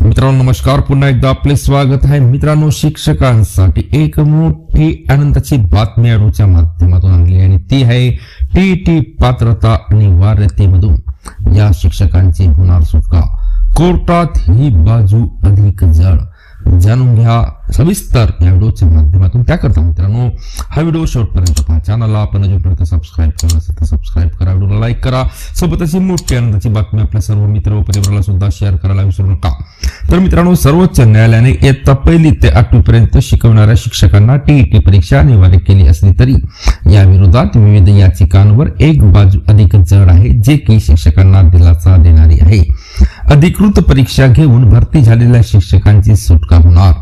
मित्रांनो नमस्कार. पुन्हा एकदा आपले स्वागत आहे मित्रांनो शिक्षकांसाठी. एक मोठी आनंदाची बातमी अडूच्या माध्यमातून आणली आणि ती आहे टी टी पात्रता अनिवार्यतेमधून. या शिक्षकांची होणार सुटका. कोर्टात ही बाजू अधिक जड. जाणून घ्या. सविस्तर या व्हिडिओच्या माध्यमातून त्याकरता मित्रांनो? हा व्हिडिओ शेवटपर्यंत पहा. चॅनलला आपण अजूनपर्यंत सबस्क्राईब करा असेल तर सबस्क्राईब करा. व्हिडिओला लाईक करा. सोबत अशी मोठी आनंदाची बातमी आपल्या सर्व मित्र व परिवाराला सुद्धा शेअर करायला विसरू नका. तर मित्रांनो सर्वोच्च न्यायालयाने इयत्ता पहिली ते आठवीपर्यंत शिकवणाऱ्या शिक्षकांना टीईटी परीक्षा अनिवार्य केली असली तरी या विरोधात विविध याचिकांवर एक बाजू अधिक जड आहे जे की शिक्षकांना दिलासा देणारी आहे. अधिकृत परीक्षा घेऊन भरती झालेल्या शिक्षकांची सुटका होणार.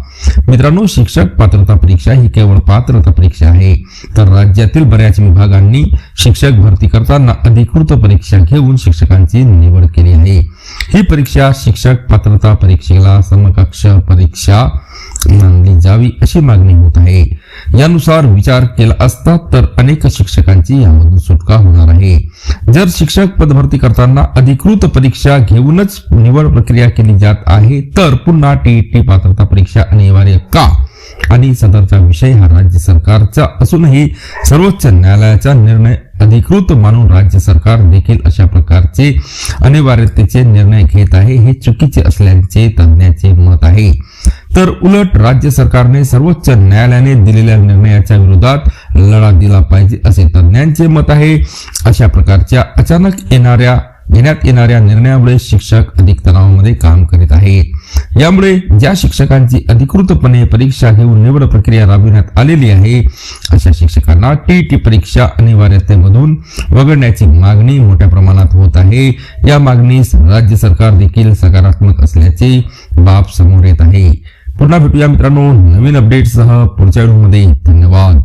मित्रांनो शिक्षक पात्रता परीक्षा ही केवळ पात्रता परीक्षा आहे तर राज्यातील बऱ्याच विभागांनी शिक्षक भरती करताना अधिकृत परीक्षा घेऊन शिक्षकांची निवड केली आहे. ही परीक्षा शिक्षक पात्रता परीक्षेला समकक्ष परीक्षा जावी अशी मागणी होत आहे. यानुसार विचार केला असता तर अनेक शिक्षकांची यामधून सुटका होणार आहे. जर शिक्षक पदभरती करताना अधिकृत परीक्षा घेऊनच निवड प्रक्रिया केली जात आहे तर पुन्हा टीईटी पात्रता परीक्षा अनिवार्य का? आणि सदरचा विषय हा राज्य सरकारचा असूनही सर्वोच्च न्यायालयाचा निर्णय अधिकृत मानून राज्य सरकार देखील अशा प्रकारचे अनिवार्यतेचे निर्णय घेत आहे हे चुकीचे असल्याचे तज्ञाचे मत आहे. तर उलट राज्य सरकारने सर्वोच्च न्यायालयाने दिलेल्या निर्णयाच्या विरोधात लढा दिला पाहिजे असे तज्ज्ञांचे मत आहे. अशा प्रकारच्या अचानक येणाऱ्या घेण्यात येणाऱ्या निर्णयामुळे शिक्षक अधिक तणावामध्ये काम करीत आहेत. यामुळे ज्या शिक्षकांची अधिकृतपणे परीक्षा घेऊन निवड प्रक्रिया राबविण्यात आलेली आहे अशा शिक्षकांना टीटी परीक्षा अनिवार्यतेमधून वगळण्याची मागणी मोठ्या प्रमाणात होत आहे. या मागणीस राज्य सरकार देखील सकारात्मक असल्याचे बाब समोर येत आहे. पुन्हा भेटूया मित्रांनो नवीन अपडेटसह पुढच्या व्हिडिओमध्ये धन्यवाद.